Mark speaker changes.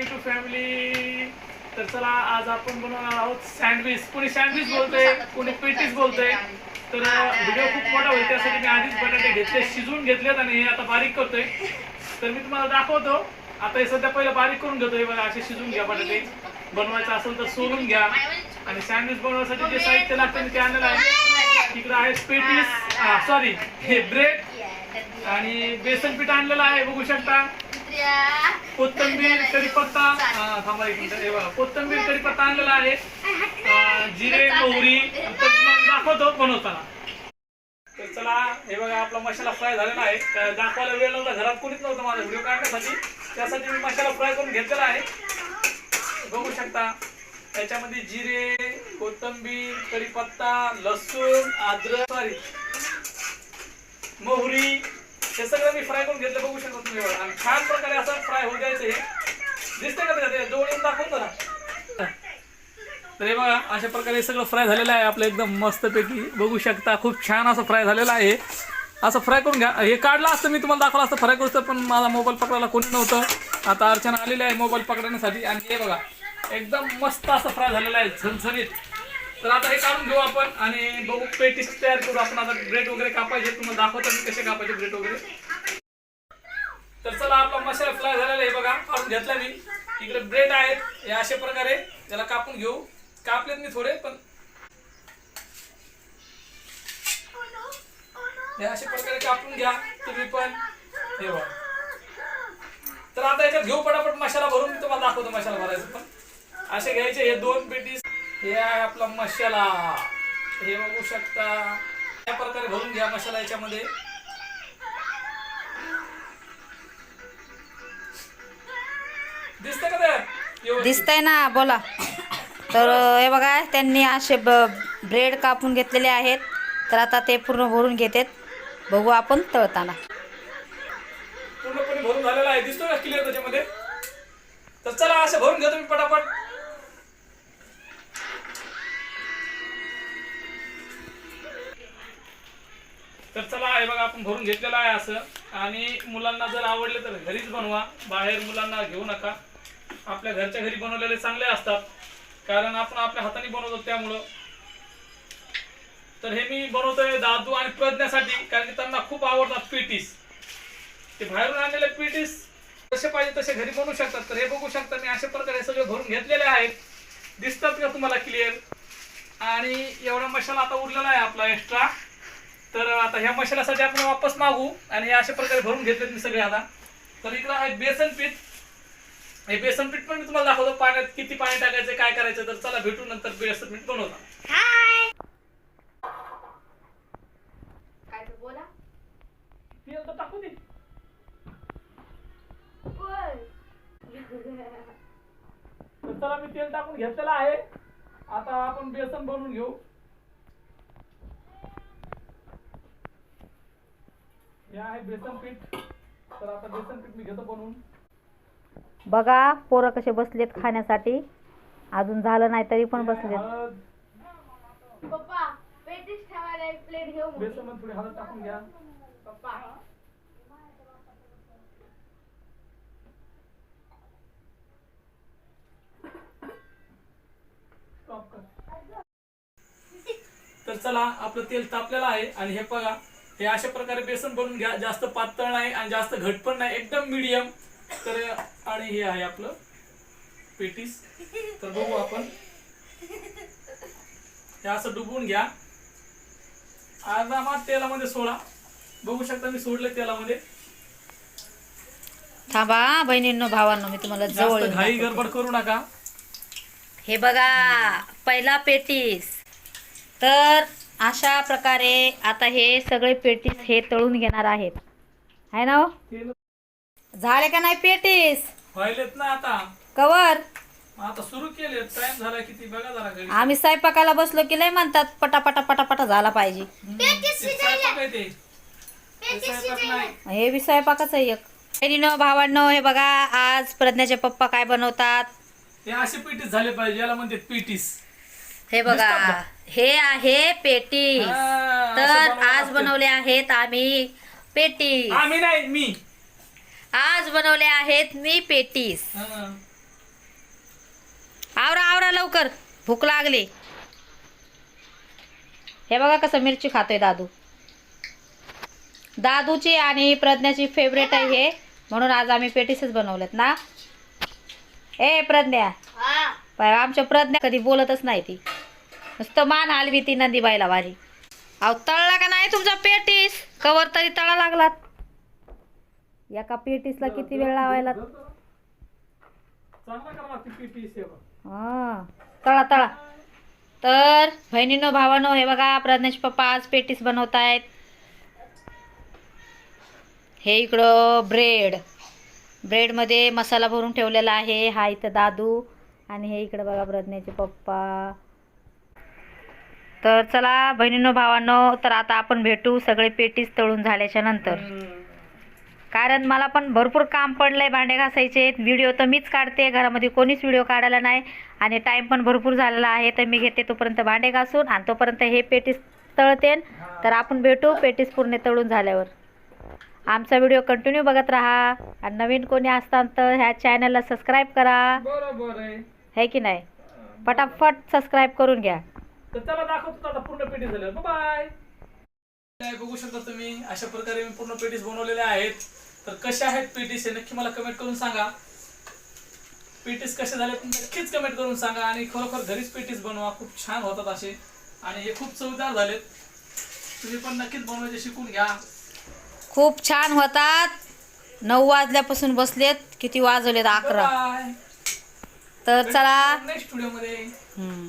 Speaker 1: YouTube family तर चला आज आपण बनवणार आहोत सँडविच कोणी सँडविच बोलतोय कोणी पेटीस बोलतोय. तर व्हिडिओ खूप मोठा होईल त्यासाठी मी आधीच बटाटे घेतले शिजवून घेतलेत आणि हे आता बारीक करतोय. तर मी तुम्हाला दाखवतो. आता हे सध्या पहिलं बारीक करून घेतोय बघा असे शिजवून घ्या बटाटे. बनवायचं असेल तर सोलून घ्या. आणि सँडविच बनवण्यासाठी जे साहित्य लागतं ते आणलेलं आहे. तिकडं आहे पेटीस. सॉरी हे ब्रेड आणि बेसन पीठ आणलेलं आहे बघू शकता. कोथिंबीर. कढीपत्ता. हा, थांबा एक मिनिट. हे बघा कोथिंबीर कढीपत्ता आणलेला आहे. जिरे मोहरी दाखवतो बनवताना. तर चला हे बघा आपला मसाला फ्राय झालेला आहे. दाखवायला वेळ नव्हता घरात कोणीच नव्हतं माझा. व्हिडिओ काढण्यासाठी. त्यासाठी मी मसाला फ्राय करून घेतलेला आहे. बघू शकता. त्याच्यामध्ये जिरे कोथिंबीर कढीपत्ता लसूण अद्रक सॉरी मोहरी हे सगळं मी फ्राय करून घेतलं बघू शकतो तुम्ही आणि छान प्रकारे असं फ्राय होऊ द्यायचं हे. दिसतंय का ते जवळ दाखवतो ना तर हे बघा अशा प्रकारे सगळं फ्राय झालेलं आहे आपलं एकदम मस्तपैकी. बघू शकता खूप छान असं फ्राय झालेलं आहे असं फ्राय करून घ्या. हे काढलं असतं मी तुम्हाला दाखवलं असतं फ्राय करू पण माझा मोबाईल पकडायला कोणी नव्हतं. आता अर्चना आलेली आहे मोबाईल पकडण्यासाठी आणि हे बघा एकदम मस्त असं फ्राय झालेलं आहे झणझणीत. तर आता हे काढून घेऊ आपण आणि बघू पेटीस तयार करू. आपण आता ब्रेड वगैरे कापायचे तुम्हाला दाखवतो मी कसे कापायचे ब्रेड वगैरे. तर चला आपला मसाला फ्राय झालेला आहे बघा. काढून घेतला मी. इकडे ब्रेड आहेत. हे अशा प्रकारे त्याला कापून घेऊ. कापलेत मी थोडे पण हे अशा प्रकारे कापून घ्या तुम्ही पण. हे बघा. तर आता याच्यात घेऊ पटापट मसाला भरून. मी तुम्हाला दाखवतो मसाला भरायचं पण. असे घ्यायचे हे दोन पेटीस. हे आहे आपला मसाला. हे बघू शकता. या प्रकारे भरून घ्या मसाला याच्यामध्ये. दिसतं का ते?
Speaker 2: दिसतंय ना बोला. तर हे बघा त्यांनी असे ब्रेड कापून घेतलेले आहेत. तर आता ते पूर्ण भरून घेतात. बघू आपण तळताना.
Speaker 1: पूर्णपणे भरून झालेला आहे. दिसतो ना क्लिअर त्याच्यामध्ये? तर चला असं भरून घेतो मी पटापट. तर चला हे बघा आपण भरून घेतलेलं आहे असं. आणि मुलांना जर आवडले तर घरीच बनवा. बाहेर मुलांना घेऊ नका. आपल्या घरच्या घरी बनवलेले चांगले असतात. कारण आपण आपल्या हाताने बनवतो त्यामुळं. तर हे मी बनवतोय दादू आणि प्रज्ञासाठी कारण की त्यांना खूप आवडतात पीटीस ते बाहेरून आणलेले पीटीस जसे पाहिजे तसे घरी बनवू शकतात. तर हे बघू शकता मी अशा प्रकारे सगळे भरून घेतलेले आहेत. दिसतात का तुम्हाला क्लिअर आणि एवढा मसाला आता उरलेला आहे आपला एक्स्ट्रा तर आता ह्या मसाल्यासाठी आपण वापस मागू आणि हे अशा प्रकारे भरून घेतलेत मी सगळे आता. तर इकडं आहे बेसन पीठ. हे बेसन पीठ पण मी तुम्हाला दाखवतो पाण्यात किती पाणी टाकायचं काय करायचं तर चला भेटू नंतर बेसन पीठ बनवता. तेल तर टाकू दे तर चला मी तेल टाकून घेतलेलं आहे. आता आपण बेसन बनवून घेऊ. हे आहे बेसन पीठ. तर आता बेसन पीठ मी घेतो बनवून.
Speaker 2: बघा पोरं कसे बसलेत खाण्यासाठी. अजून झालं नाही तरी पण बसलेत.
Speaker 1: हळद.
Speaker 3: पप्पा पेटीस ठेवायला एक प्लेट घेऊ मग.
Speaker 1: बेसनमध्ये थोडी हळद टाकून घ्या.
Speaker 3: पप्पा.
Speaker 1: स्टॉप कर. तर चला आपलं तेल तापलेलं आहे आणि हे बघा हे अशा प्रकारे बेसन बनवून घ्या. जास्त पातळ नाही आणि जास्त घट पण नाही. एकदम मिडियम तर आणि हे आहे आपलं पेटीस. तर बघू आपण. हे असं डुबवून घ्या. आरामात तेलामध्ये सोडा. बघू शकता मी सोडले तेलामध्ये.
Speaker 2: थांबा बहिणींनो भावांनो मी तुम्हाला जवळ
Speaker 1: जास्त घाई. गडबड करू नका.
Speaker 2: हे बघा पहिला पेटीस. तर अशा प्रकारे आता हे सगळे पेटीस हे तळून घेणार आहेत. आहे ना हो? झाले का नाही पेटीस?
Speaker 1: व्हायलेत ना आता.
Speaker 2: कवर?
Speaker 1: आता सुरू केले टाइम झाला किती? बघा जरा घरी.
Speaker 2: आम्ही स्वयंपाकाला बसलो की लय म्हणतात पटापटा पटापटा झाला पाहिजे.
Speaker 1: ते. नाही.
Speaker 2: हे बी स्वयंपाकच आहे एक. बहिणीनो भावांनो हे बघा आज प्रज्ञाचे पप्पा काय बनवतात?
Speaker 1: हे असे पीटीस झाले पाहिजे याला म्हणते पीटीस.
Speaker 2: हे बघा? हे आहे पेटीस
Speaker 1: हा, असं
Speaker 2: तर
Speaker 1: बनवावं
Speaker 2: आज
Speaker 1: लागतं.
Speaker 2: बनवले आहेत आम्ही पेटीस
Speaker 1: आम्ही नाही मी.
Speaker 2: आज बनवले आहेत मी पेटीस.
Speaker 1: हा.
Speaker 2: आवरा आवरा लवकर. भूक लागली. हे बघा कसं मिरची खातोय दादू. दादूची आणि प्रज्ञाची फेवरेट आहे हे. म्हणून आज आम्ही पेटीसच बनवलेत ना. ए प्रज्ञा.
Speaker 3: हा.
Speaker 2: पाय आमच्या प्रज्ञा कधी बोलतच नाही ती. नुसतं मान हलवी ती नंदीबाईला वारी अहो तळला का नाही तुमचा पेटीस? कवर तरी तळा लागलात. एका पेटीसला किती वेळ लावायला.
Speaker 1: हा
Speaker 2: तळा तळा. तर बहिणीनो भावानो हे बघा प्रज्ञेश पप्पा आज पेटीस बनवत आहेत हे इकडं ब्रेड. ब्रेडमध्ये मसाला भरून ठेवलेला आहे. हा इथं दादू. आणि हे इकडं बघा प्रज्ञेचे पप्पा. तर चला बहिणीनो भावांनो तर आता आपण भेटू सगळे पेटीस तळून झाल्याच्यानंतर. कारण मला पण भरपूर काम पडलंय भांडे घासायचे. व्हिडिओ तर मीच काढते घरामध्ये कोणीच व्हिडिओ काढायला नाही. आणि टाइम पण भरपूर झालेला आहे तर मी घेते तोपर्यंत भांडे घासून आणि तोपर्यंत हे पेटीस तळतेन तर आपण भेटू पेटीस पूर्ण तळून झाल्यावर. आमचा व्हिडिओ कंटिन्यू बघत राहा. आणि नवीन कोणी असताना तर ह्या चॅनलला सबस्क्राईब करा.
Speaker 1: आहे.
Speaker 2: है की नाही? पटापट सबस्क्राईब करून घ्या.
Speaker 1: तर त्याला दाखवतो आता पूर्ण पेटी झालं बाय काय बघू शकता तुम्ही अशा प्रकारे मी पूर्ण पेटीस बनवलेल्या आहेत. तर कशा आहेत पेटीस हे नक्की मला कमेंट करून सांगा. पेटीस कसे झाले नक्कीच कमेंट करून सांगा आणि खरोखर घरीच पेटीस बनवा. खूप छान होतात असे. आणि हे खूप चवदार झालेत. तुम्ही पण नक्कीच बनवायचे शिकून घ्या.
Speaker 2: खूप छान होतात. नऊ वाजल्यापासून बसलेत. किती वाजवलेत? अकरा.
Speaker 1: बाय
Speaker 2: तर चला.
Speaker 1: नेक्स्ट व्हिडिओमध्ये.
Speaker 2: हम्म.